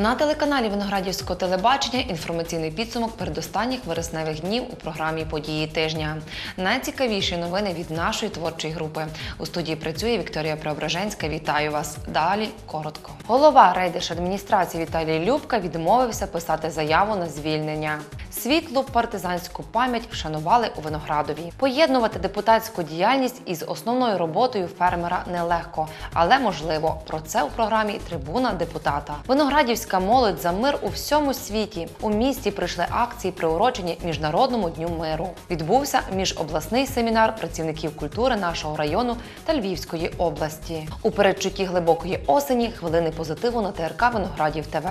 На телеканалі Виноградівського телебачення інформаційний підсумок передостанніх вересневих днів у програмі Події тижня. Найцікавіші новини від нашої творчої групи. У студії працює Вікторія Преображенська. Вітаю вас. Далі коротко. Голова райдержадміністрації Віталій Любка відмовився писати заяву на звільнення. Світлу партизанську пам'ять вшанували у Виноградові. Поєднувати депутатську діяльність із основною роботою фермера нелегко, але можливо. Про це у програмі Трибуна депутата. Виноградівська молодь за мир у всьому світі. У місті прийшли акції, приурочені Міжнародному дню миру. Відбувся міжобласний семінар працівників культури нашого району та Львівської області. У передчутті глибокої осені хвилини позитиву на ТРК Виноградів ТВ.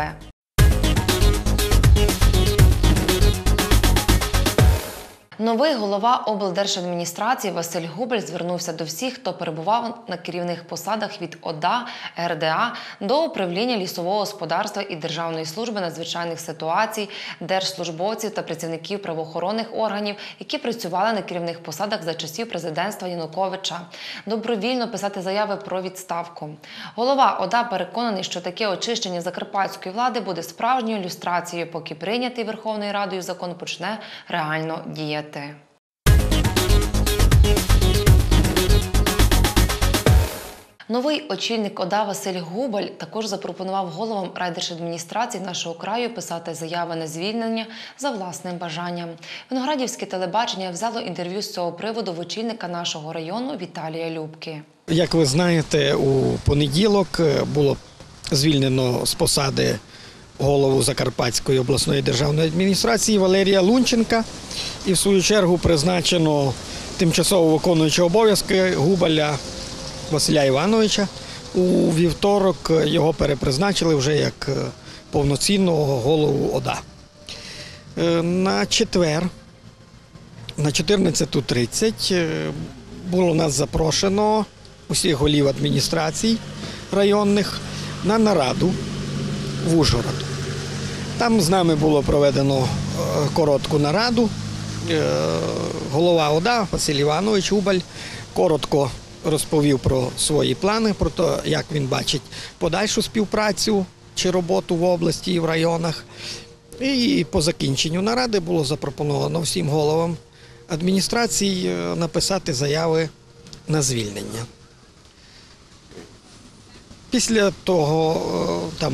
Новий голова облдержадміністрації Василь Губель звернувся до всіх, хто перебував на керівних посадах від ОДА, РДА до управління лісового господарства і Державної служби надзвичайних ситуацій, держслужбовців та працівників правоохоронних органів, які працювали на керівних посадах за часів президентства Януковича, добровільно писати заяви про відставку. Голова ОДА переконаний, що таке очищення закарпатської влади буде справжньою люстрацією, поки прийнятий Верховною Радою закон почне реально діяти. Новий очільник ОДА Василь Губаль також запропонував головам райдержадміністрації нашого краю писати заяви на звільнення за власним бажанням. Виноградівське телебачення взяло інтерв'ю з цього приводу в очільника нашого району Віталія Любки. Як ви знаєте, у понеділок е, було звільнено з посади голову Закарпатської обласної державної адміністрації Валерія Лунченка і в свою чергу призначено тимчасово виконуючого обов'язки Губаля Василя Івановича. У вівторок його перепризначили вже як е, повноцінного голову ОДА. Е, На четвер на 14.30 е, було нас запрошено усіх голів адміністрацій районних на нараду в Ужгород. Там з нами було проведено е, коротку нараду. Е, Голова ОДА Василь Іванович Убаль коротко розповів про свої плани, про те, як він бачить подальшу співпрацю чи роботу в області і в районах. І по закінченню наради було запропоновано всім головам адміністрацій е, написати заяви на звільнення. Після того там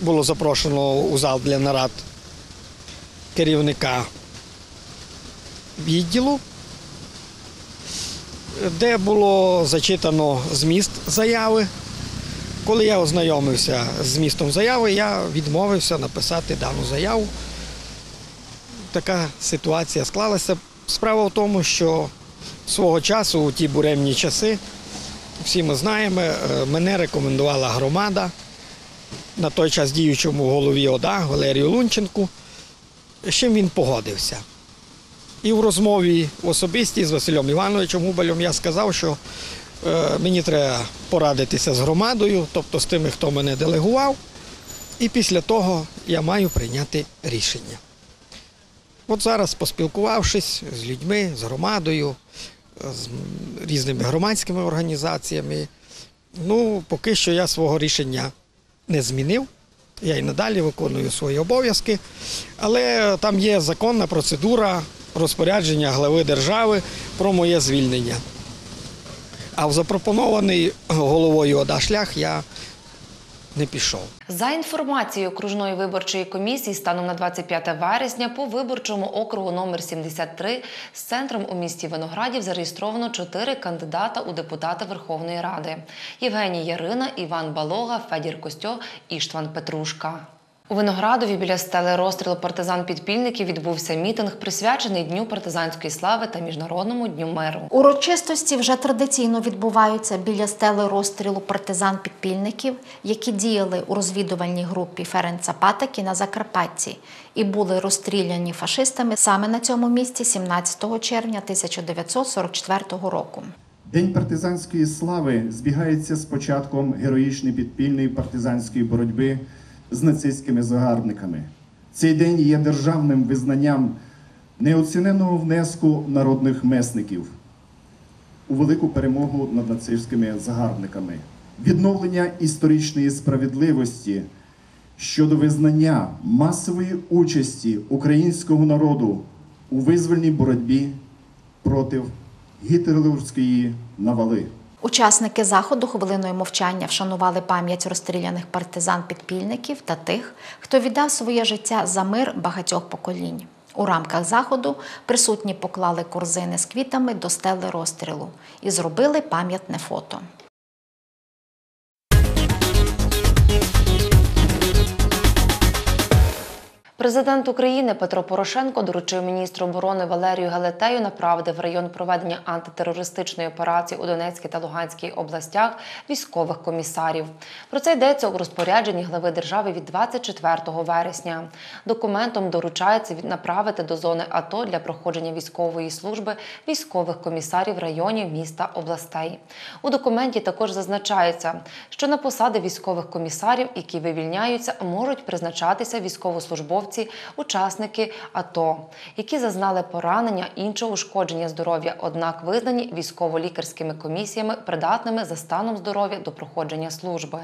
було запрошено у зал для нарад керівника відділу, де було зачитано зміст заяви. Коли я ознайомився з змістом заяви, я відмовився написати дану заяву. Така ситуація склалася. Справа в тому, що свого часу, у ті буремні часи, всі ми знаємо, е, мене рекомендувала громада на той час діючому голові ОДА Валерію Лунченку, з чим він погодився. І в розмові в особистій з Василем Івановичем Губалем я сказав, що е, мені треба порадитися з громадою, тобто з тими, хто мене делегував, і після того я маю прийняти рішення. От зараз, поспілкувавшись з людьми, з громадою, з різними громадськими організаціями, ну, поки що я свого рішення не змінив. Я і надалі виконую свої обов'язки, але там є законна процедура розпорядження глави держави про моє звільнення. А в запропонований головою ОДА шлях я не пішов. За інформацією окружної виборчої комісії, станом на 25 вересня по виборчому округу номер 73 з центром у місті Виноградів зареєстровано чотири кандидата у депутати Верховної Ради: Євгеній Ярина, Іван Балога, Федір Костьо, Іштван Петрушка. У Виноградові біля стели розстрілу партизан-підпільників відбувся мітинг, присвячений Дню партизанської слави та Міжнародному дню миру. Урочистості вже традиційно відбуваються біля стели розстрілу партизан-підпільників, які діяли у розвідувальній групі Ференца Патакі на Закарпатті і були розстріляні фашистами саме на цьому місці 17 червня 1944 року. День партизанської слави збігається з початком героїчної підпільної партизанської боротьби з нацистськими загарбниками. Цей день є державним визнанням неоціненого внеску народних месників у велику перемогу над нацистськими загарбниками, відновлення історичної справедливості, щодо визнання масової участі українського народу у визвольній боротьбі проти гітлерівської навали. Учасники заходу хвилиною мовчання вшанували пам'ять розстріляних партизан-підпільників та тих, хто віддав своє життя за мир багатьох поколінь. У рамках заходу присутні поклали корзини з квітами до стели розстрілу і зробили пам'ятне фото. Президент України Петро Порошенко доручив міністру оборони Валерію Галетею направити в район проведення антитерористичної операції у Донецькій та Луганській областях військових комісарів. Про це йдеться у розпорядженні глави держави від 24 вересня. Документом доручається направити до зони АТО для проходження військової служби військових комісарів районів міста областей. У документі також зазначається, що на посади військових комісарів, які вивільняються, можуть призначатися військовослужбовці, учасники АТО, які зазнали поранення іншого ушкодження здоров'я, однак визнані військово-лікарськими комісіями придатними за станом здоров'я до проходження служби.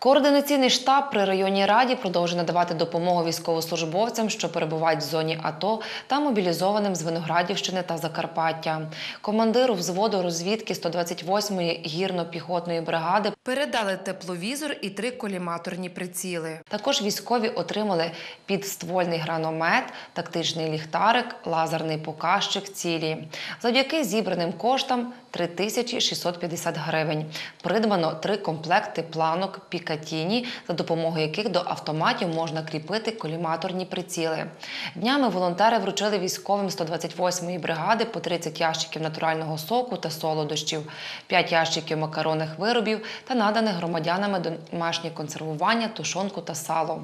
Координаційний штаб при районній раді продовжує надавати допомогу військовослужбовцям, що перебувають в зоні АТО та мобілізованим з Виноградівщини та Закарпаття. Командиру взводу розвідки 128-ї гірно-піхотної бригади передали тепловізор і три коліматорні приціли. Також військові отримали підствольний граномет, тактичний ліхтарик, лазерний показчик цілі. Завдяки зібраним коштам 3650 гривень. Придбано три комплекти планок Пікатіні, за допомогою яких до автоматів можна кріпити коліматорні приціли. Днями волонтери вручили військовим 128-ї бригади по 30 ящиків натурального соку та солодощів, 5 ящиків макаронних виробів та наданих громадянами домашнє консервування, тушонку та сало.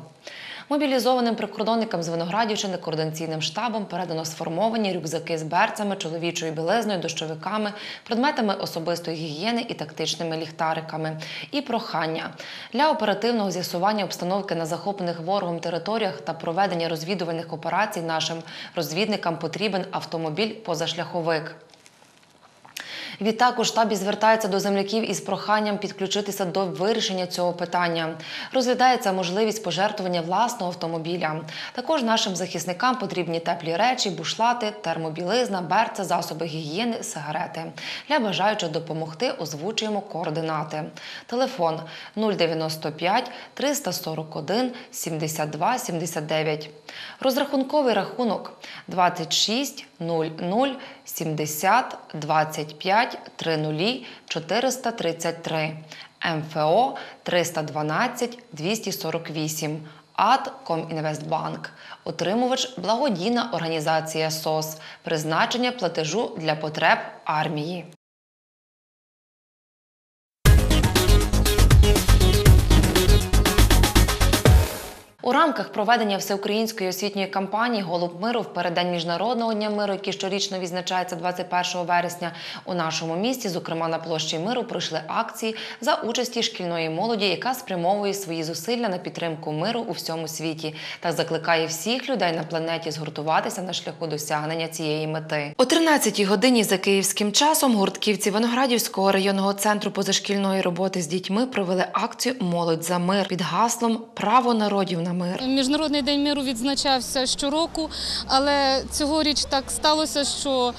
Мобілізованим прикордонникам з Виноградівщини координаційним штабом передано сформовані рюкзаки з берцями, чоловічою білизною, дощовиками, предметами особистої гігієни і тактичними ліхтариками. І прохання для оперативного з'ясування обстановки на захоплених ворогом територіях та проведення розвідувальних операцій нашим розвідникам потрібен автомобіль-позашляховик. Відтак у штабі звертається до земляків із проханням підключитися до вирішення цього питання. Розглядається можливість пожертвування власного автомобіля. Також нашим захисникам потрібні теплі речі, бушлати, термобілизна, берця, засоби гігієни, сигарети. Для бажаючих допомогти озвучуємо координати. Телефон 095 341 72 79. Розрахунковий рахунок 26 00 70 25 30 433 МФО 312 248 АД Комінвестбанк. Отримувач благодійна організація СОС. Призначення платежу для потреб армії. У рамках проведення всеукраїнської освітньої кампанії Голуб миру в переддень міжнародного дня миру, який щорічно відзначається 21 вересня, у нашому місті, зокрема на площі миру, пройшли акції за участі шкільної молоді, яка спрямовує свої зусилля на підтримку миру у всьому світі та закликає всіх людей на планеті згуртуватися на шляху досягнення цієї мети. О 13-й годині за київським часом гуртківці Виноградівського районного центру позашкільної роботи з дітьми провели акцію Молодь за мир під гаслом Право народів на мир. Міжнародний день миру відзначався щороку, але цьогоріч так сталося, що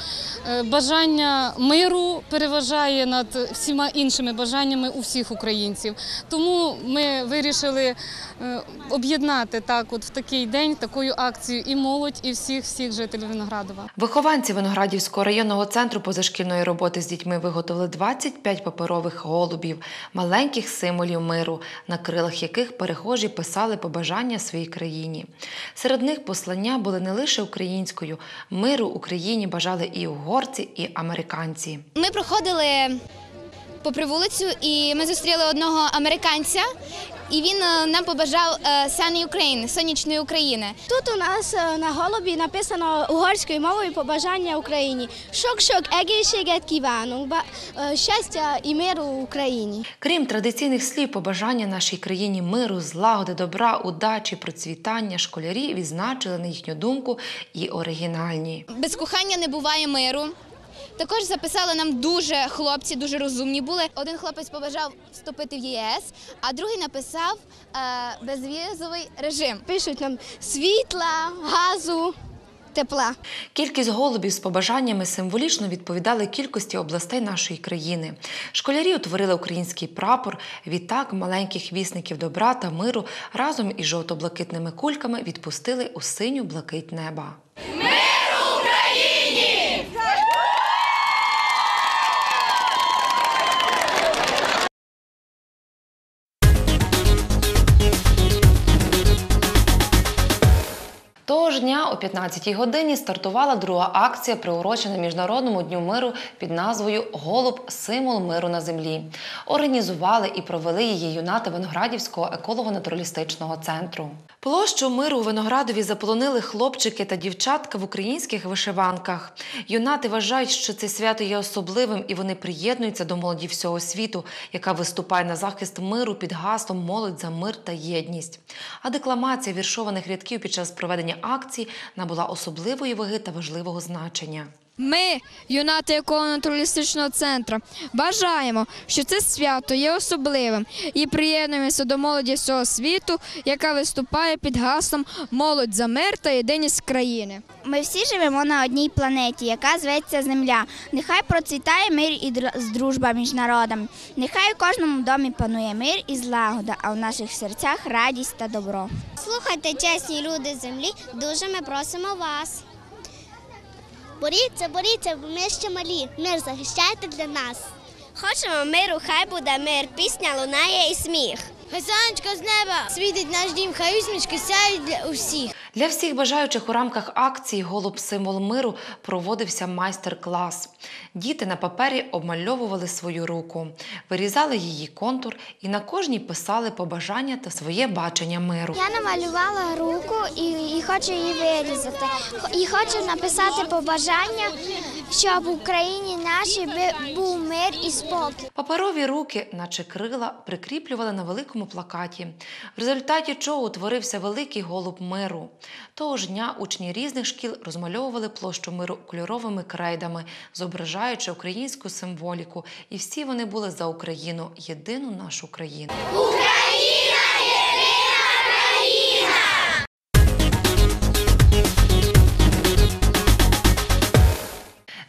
е, бажання миру переважає над всіма іншими бажаннями у всіх українців. Тому ми вирішили е, об'єднати так, от в такий день такою акцією і молодь, і всіх всіх жителів Виноградова. Вихованці Виноградівського районного центру позашкільної роботи з дітьми виготовили 25 паперових голубів, маленьких символів миру, на крилах яких перехожі писали побажання своїй країні. Серед них послання були не лише українською, миру Україні бажали і угорці, і американці. Ми проходили попри вулицю, і ми зустріли одного американця, і він е, нам побажав е, Sunny Ukraine, сонячної України. Тут у нас е, на голубі написано угорською мовою побажання Україні. Шок-шок egészséget kívánunk, ба- е, щастя і миру Україні. Крім традиційних слів побажання нашій країні миру, злагоди, добра, удачі, процвітання, школярі відзначили на їхню думку і оригінальні. Без кохання не буває миру. Також записали нам дуже хлопці, дуже розумні були. Один хлопець побажав вступити в ЄС, а другий написав е, безвізовий режим. Пишуть нам світла, газу, тепла. Кількість голубів з побажаннями символічно відповідали кількості областей нашої країни. Школярі утворили український прапор. Відтак маленьких вісників добра та миру разом із жовто-блакитними кульками відпустили у синю блакить неба. Ж дня о 15-й годині стартувала друга акція, приурочена Міжнародному дню миру під назвою Голуб символ миру на землі. Організували і провели її юнати Виноградівського еколого-натуралістичного центру. Площу миру у Виноградові заполонили хлопчики та дівчатка в українських вишиванках. Юнати вважають, що це свято є особливим, і вони приєднуються до молоді всього світу, яка виступає на захист миру під гаслом Молодь за мир та єдність. А декламація віршованих рядків під час проведення акції набула особливої ваги та важливого значення. Ми, юнати еколого-натуралістичного центру, бажаємо, що це свято є особливим і приєднуємося до молоді всього світу, яка виступає під гаслом Молодь за мир та єдиність країни. Ми всі живемо на одній планеті, яка зветься Земля. Нехай процвітає мир і дружба між народами. Нехай у кожному домі панує мир і злагода, а у наших серцях радість та добро. Слухайте, чесні люди землі, дуже ми просимо вас. Боріться, боріться, бо ми ще малі. Мир захищайте для нас. Хочемо миру, хай буде мир, пісня лунає і сміх. Хай сонечко з неба світить наш дім, хай усмішки сяють для усіх. Для всіх бажаючих у рамках акції Голуб символ миру проводився майстер-клас. Діти на папері обмальовували свою руку, вирізали її контур і на кожній писали побажання та своє бачення миру. Я намалювала руку і, і хочу її вирізати. І хочу написати побажання, щоб в Україні нашій був мир і спокій. Паперові руки, наче крила, прикріплювали на великому плакаті, в результаті чого утворився великий голуб миру. Того ж дня учні різних шкіл розмальовували площу миру кольоровими крейдами, зображаючи українську символіку, і всі вони були за Україну, єдину нашу країну.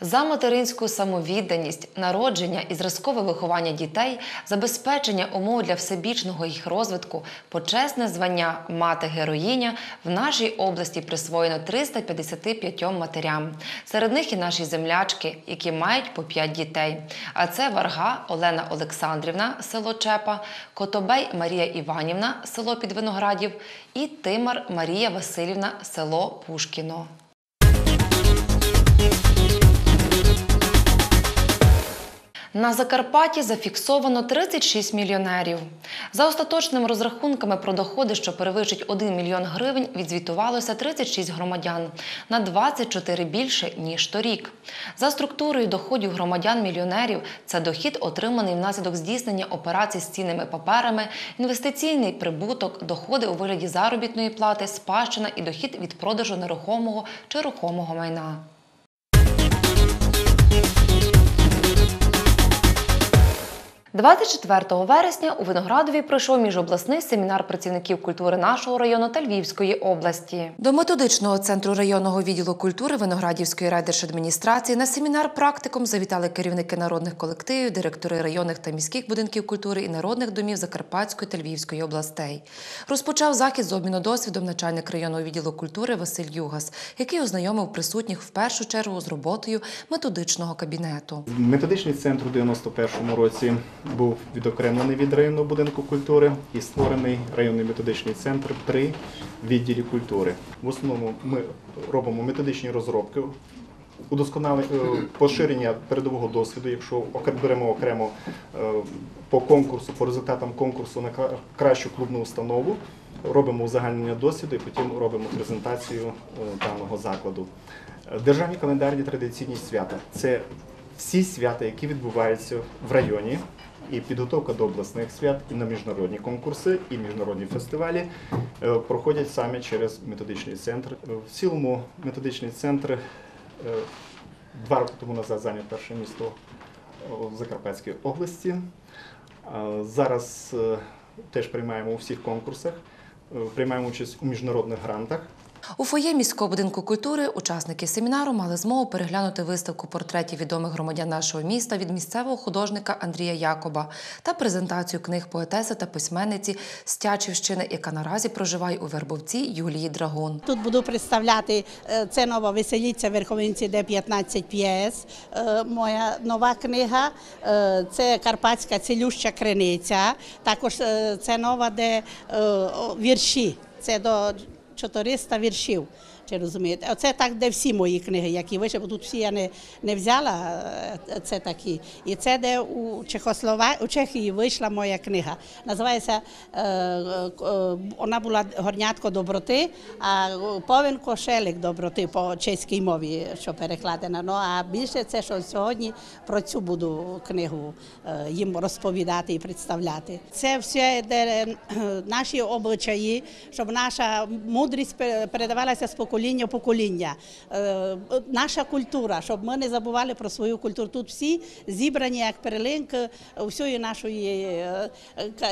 За материнську самовідданість, народження і зразкове виховання дітей, забезпечення умов для всебічного їх розвитку, почесне звання мати героїня в нашій області присвоєно 355 матерям. Серед них і наші землячки, які мають по 5 дітей. А це Варга Олена Олександрівна, село Чепа, Котобей Марія Іванівна, село Підвиноградів і Тимар Марія Васильівна, село Пушкіно. На Закарпатті зафіксовано 36 мільйонерів. За остаточними розрахунками про доходи, що перевищить 1 мільйон гривень, відзвітувалося 36 громадян на 24 більше ніж торік. За структурою доходів громадян-мільйонерів це дохід, отриманий внаслідок здійснення операцій з цінними паперами, інвестиційний прибуток, доходи у вигляді заробітної плати, спадщина і дохід від продажу нерухомого чи рухомого майна. – 24 вересня у Виноградові пройшов міжобласний семінар працівників культури нашого району та Львівської області. До методичного центру районного відділу культури Виноградівської райдержадміністрації на семінар практикум завітали керівники народних колективів, директори районних та міських будинків культури і народних домів Закарпатської та Львівської областей. Розпочав захід з обміну досвідом начальник районного відділу культури Василь Югас, який ознайомив присутніх в першу чергу з роботою методичного кабінету. Методичний центр у 91-му році був відокремлений від районного будинку культури і створений районний методичний центр при відділі культури. В основному ми робимо методичні розробки, удосконалення поширення передового досвіду, якщо беремо окремо е, по конкурсу, по результатам конкурсу на кращу клубну установу. Робимо узагальнення досвіду і потім робимо презентацію е, даного закладу. Державні календарні традиційні свята це всі свята, які відбуваються в районі, і підготовка до обласних свят, і на міжнародні конкурси, і міжнародні фестивалі е, проходять саме через методичний центр. Е, В цілому методичний центр е, Два роки тому назад зайняв перше місто в Закарпатській області. Зараз теж приймаємо у всіх конкурсах, приймаємо участь у міжнародних грантах. У фоє міського будинку культури учасники семінару мали змогу переглянути виставку портретів відомих громадян нашого міста від місцевого художника Андрія Якоба та презентацію книг поетеси та письменниці з Тячівщини, яка наразі проживає у Вербовці Юлії Драгун. Тут буду представляти е, це нова веселіця Верховинці, де 15 п'єс. Е, Моя нова книга е, це Карпатська цілюща криниця. Також це нова, де вірші. Це до čo to restavir šil. Чи розумієте? Оце так, де всі мої книги, які вийшли, бо тут всі я не, не взяла, е, це такі. І це де у Чехослова... у Чехії вийшла моя книга. Називається е, е, вона була горнятко доброти, а повен кошелик доброти по чеській мові, що перекладено. Ну а більше це, що сьогодні про цю буду книгу їм розповідати і представляти. Це все де наші обичаї, щоб наша мудрість передавалася з покоління в покоління. Е, Наша культура, щоб ми не забували про свою культуру. Тут всі зібрані як перелинк всієї нашої, е,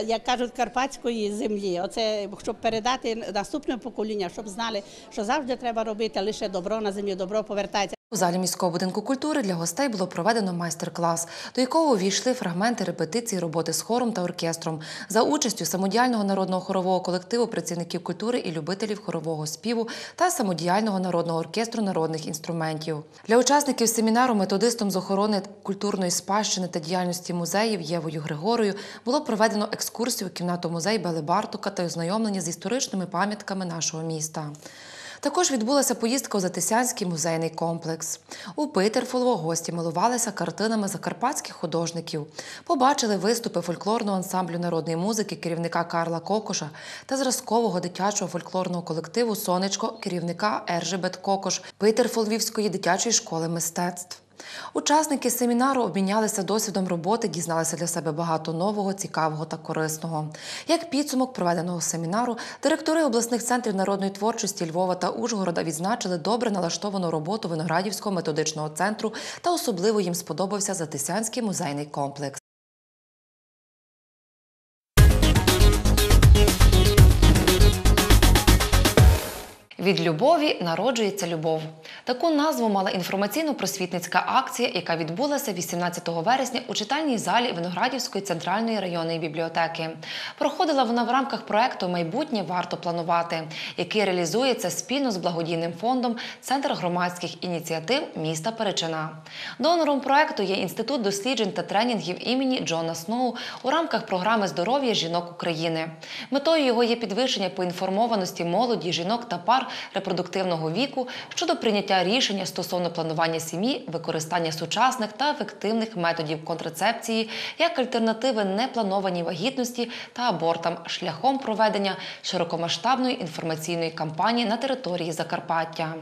як кажуть, карпатської землі. Оце щоб передати наступне покоління, щоб знали, що завжди треба робити лише добро на землі, добро повертається. У залі міського будинку культури для гостей було проведено майстер-клас, до якого увійшли фрагменти репетиції роботи з хором та оркестром за участю самодіяльного народного хорового колективу працівників культури і любителів хорового співу та самодіяльного народного оркестру народних інструментів. Для учасників семінару методистом з охорони культурної спадщини та діяльності музеїв Євою Григорою було проведено екскурсію у кімнату музей Бели Бартука та ознайомлення з історичними пам'ятками нашого міста. Також відбулася поїздка у Затисянський музейний комплекс. У Питерфолово гості милувалися картинами закарпатських художників, побачили виступи фольклорного ансамблю народної музики керівника Карла Кокоша та зразкового дитячого фольклорного колективу Сонечко керівника Ержебет Кокош Питерфолвівської дитячої школи мистецтв. Учасники семінару обмінялися досвідом роботи, дізналися для себе багато нового, цікавого та корисного. Як підсумок проведеного семінару, директори обласних центрів народної творчості Львова та Ужгорода відзначили добре налаштовану роботу Виноградівського методичного центру та особливо їм сподобався Затисянський музейний комплекс. Від любові народжується любов. Таку назву мала інформаційно-просвітницька акція, яка відбулася 18 вересня у читальній залі Виноградівської центральної районної бібліотеки. Проходила вона в рамках проекту Майбутнє варто планувати, який реалізується спільно з благодійним фондом Центр громадських ініціатив міста Перечина. Донором проекту є інститут досліджень та тренінгів імені Джона Сноу у рамках програми здоров'я жінок України. Метою його є підвищення поінформованості молоді, жінок та пар репродуктивного віку щодо прийняття рішення стосовно планування сім'ї, використання сучасних та ефективних методів контрацепції як альтернативи непланованій вагітності та абортам шляхом проведення широкомасштабної інформаційної кампанії на території Закарпаття.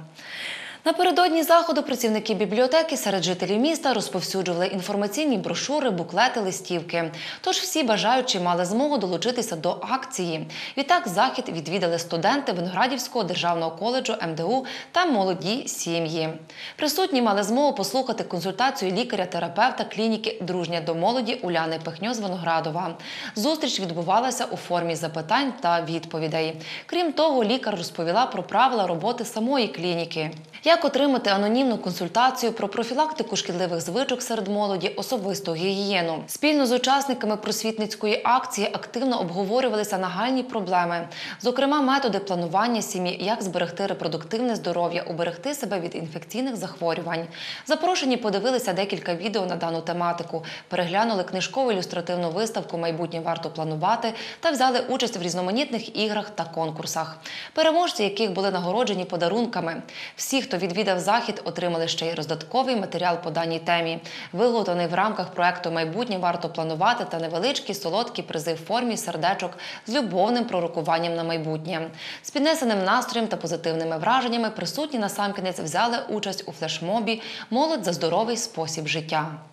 Напередодні заходу працівники бібліотеки серед жителів міста розповсюджували інформаційні брошури, буклети, листівки. Тож всі бажаючі мали змогу долучитися до акції. Відтак захід відвідали студенти Виноградівського державного коледжу МДУ та молоді сім'ї. Присутні мали змогу послухати консультацію лікаря-терапевта клініки Дружня до молоді Уляни Пехньо з Виноградова. Зустріч відбувалася у формі запитань та відповідей. Крім того, лікар розповіла про правила роботи самої клініки. Як отримати анонімну консультацію про профілактику шкідливих звичок серед молоді, особисту гігієну? Спільно з учасниками просвітницької акції активно обговорювалися нагальні проблеми, зокрема, методи планування сім'ї, як зберегти репродуктивне здоров'я, уберегти себе від інфекційних захворювань. Запрошені подивилися декілька відео на дану тематику, переглянули книжкову ілюстративну виставку Майбутнє варто планувати та взяли участь в різноманітних іграх та конкурсах, переможці яких були нагороджені подарунками. Всі, хто відвідав захід, отримали ще й роздатковий матеріал по даній темі, виготовлений в рамках проекту Майбутнє варто планувати та невеличкі солодкі призи в формі сердечок з любовним пророкуванням на майбутнє. З піднесеним настроєм та позитивними враженнями присутні насамкінець взяли участь у флешмобі Молодь за здоровий спосіб життя.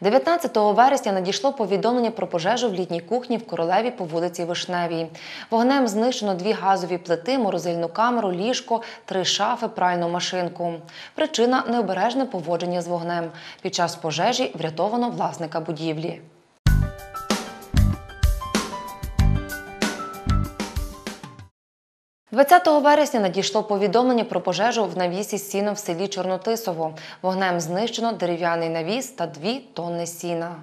19 вересня надійшло повідомлення про пожежу в літній кухні в королеві по вулиці Вишневій. Вогнем знищено дві газові плити, морозильну камеру, ліжко, три шафи, пральну машинку. Причина необережне поводження з вогнем. Під час пожежі врятовано власника будівлі. – 20 вересня надійшло повідомлення про пожежу в навісі сіно в селі Чорнотисово. Вогнем знищено дерев'яний навіс та дві тонни сіна.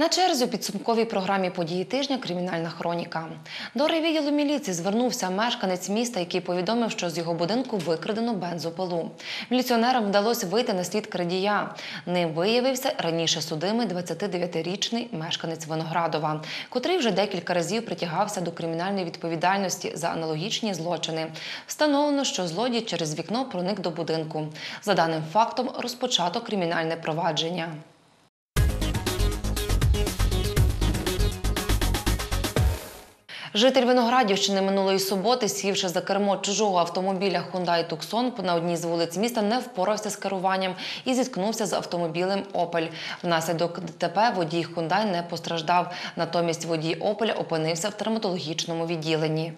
На черзі у підсумковій програмі події тижня Кримінальна хроніка. До райвідділу міліції звернувся мешканець міста, який повідомив, що з його будинку викрадено бензопилу. Міліціонерам вдалося вийти на слід крадія. Ним виявився раніше судимий 29-річний мешканець Виноградова, котрий вже декілька разів притягався до кримінальної відповідальності за аналогічні злочини. Встановлено, що злодій через вікно проник до будинку. За даним фактом розпочато кримінальне провадження. Житель Виноградівщини минулої суботи, сівши за кермо чужого автомобіля Hyundai Tucson на одній з вулиць міста, не впорався з керуванням і зіткнувся з автомобілем Опель. Внаслідок ДТП водій Hyundai не постраждав. Натомість водій Опель опинився в травматологічному відділенні.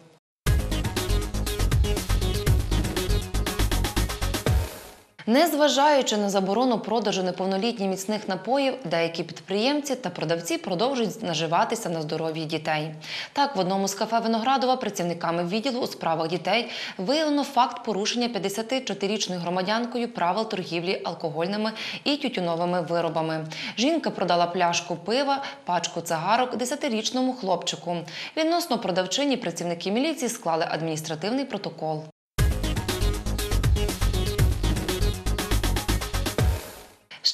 Незважаючи на заборону продажу неповнолітніх міцних напоїв, деякі підприємці та продавці продовжують наживатися на здоров'ї дітей. Так, в одному з кафе Виноградова працівниками відділу у справах дітей виявлено факт порушення 54-річною громадянкою правил торгівлі алкогольними і тютюновими виробами. Жінка продала пляшку пива, пачку цигарок 10-річному хлопчику. Відносно продавчині працівники міліції склали адміністративний протокол.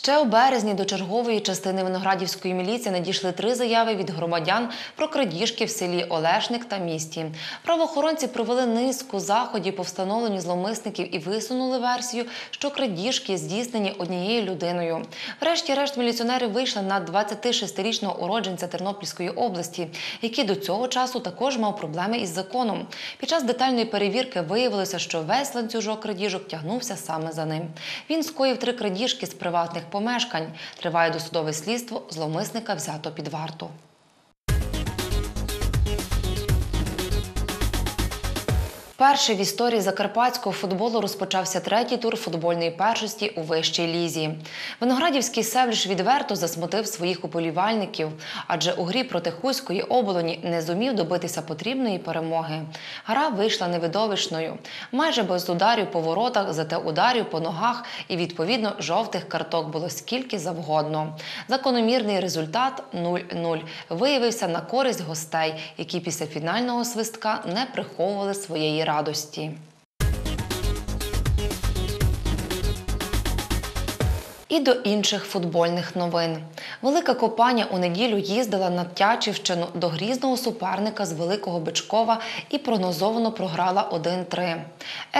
Ще у березні до чергової частини Виноградівської міліції надійшли три заяви від громадян про крадіжки в селі Олешник та місті. Правоохоронці провели низку заходів по встановленню зловмисників і висунули версію, що крадіжки здійснені однією людиною. Врешті-решт міліціонери вийшли на 26-річного уродженця Тернопільської області, який до цього часу також мав проблеми із законом. Під час детальної перевірки виявилося, що весь ланцюжок крадіжок тягнувся саме за ним. Він скоїв три крадіжки з приватних помешкань. Триває досудове слідство, зловмисника взято під варту. Вперше в історії закарпатського футболу розпочався третій тур футбольної першості у вищій лізі. Виноградівський Севліш відверто засмутив своїх уболівальників, адже у грі проти Хуської оболоні не зумів добитися потрібної перемоги. Гра вийшла невидовищною, майже без ударів по воротах, зате ударів по ногах і відповідно жовтих карток було скільки завгодно. Закономірний результат 0-0 виявився на користь гостей, які після фінального свистка не приховували своєї радості. І до інших футбольних новин. Велика компанія у неділю їздила на Тячівщину до грізного суперника з Великого Бичкова і прогнозовано програла 1-3.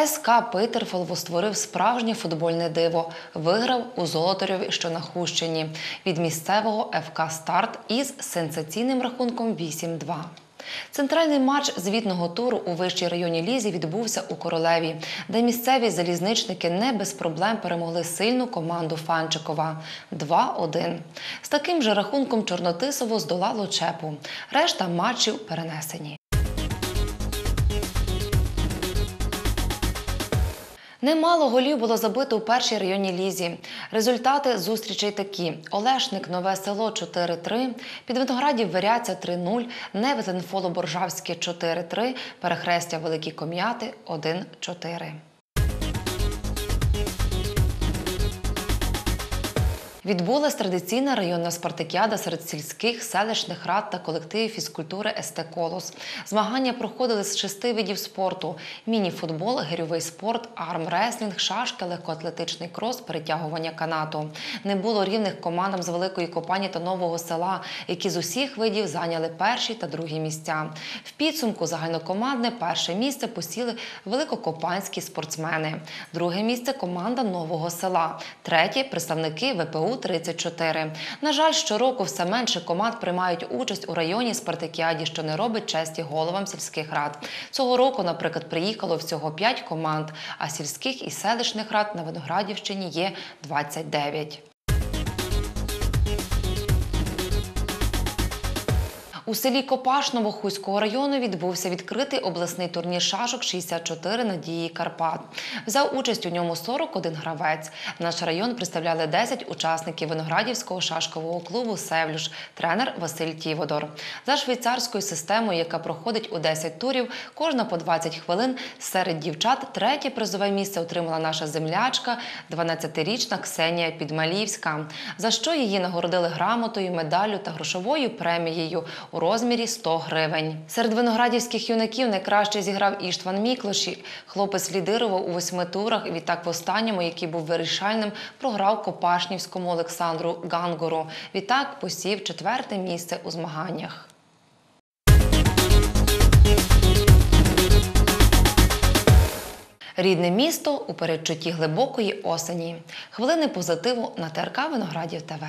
СК Питерфол створив справжнє футбольне диво. Виграв у Золотарьові, що на Хущині, від місцевого ФК Старт із сенсаційним рахунком 8-2. Центральний матч звітного туру у вищій районі лізі відбувся у Королеві, де місцеві залізничники не без проблем перемогли сильну команду Фанчикова 2-1. З таким же рахунком Чорнотисово здолало Чепу. Решта матчів перенесені. Немало голів було забито у першій районній лізі. Результати зустрічей такі: Олешник, Нове село 4-3, Підвиноградів Виряця 3-0, Невезен Фоло Боржавське 4-3, Перехрестя Великі Ком'яти 1-4. Відбулась традиційна районна спартакіада серед сільських, селищних рад та колективів фізкультури СТ Колос. Змагання проходили з шести видів спорту: міні-футбол, гирьовий спорт, армреслінг, шашки, легкоатлетичний крос, перетягування канату. Не було рівних командам з великої копані та нового села, які з усіх видів зайняли перші та другі місця. В підсумку загальнокомандне перше місце посіли великокопанські спортсмени. Друге місце команда нового села. Третє представники ВПУ Ю-34. На жаль, щороку все менше команд приймають участь у районі спартакіаді, що не робить честі головам сільських рад. Цього року, наприклад, приїхало всього 5 команд, а сільських і селищних рад на Виноградівщині є 29. У селі Копашново Хуського району відбувся відкритий обласний турнір шашок 64 надії Карпат. Взяв участь у ньому 41 гравець. Наш район представляли 10 учасників виноградівського шашкового клубу Севлюш, тренер Василь Тіводор. За швейцарською системою, яка проходить у 10 турів, кожна по 20 хвилин. Серед дівчат третє призове місце отримала наша землячка, 12-річна Ксенія Підмалівська, за що її нагородили грамотою, медаллю та грошовою премією у розмірі 100 гривень. Серед виноградівських юнаків найкраще зіграв Іштван Міклоші. Хлопець лідирував у восьми турах. Відтак в останньому, який був вирішальним, програв Копашнівському Олександру Гангору. Відтак посів четверте місце у змаганнях. Рідне місто у передчутті глибокої осені. Хвилини позитиву на ТРК Виноградів ТВ.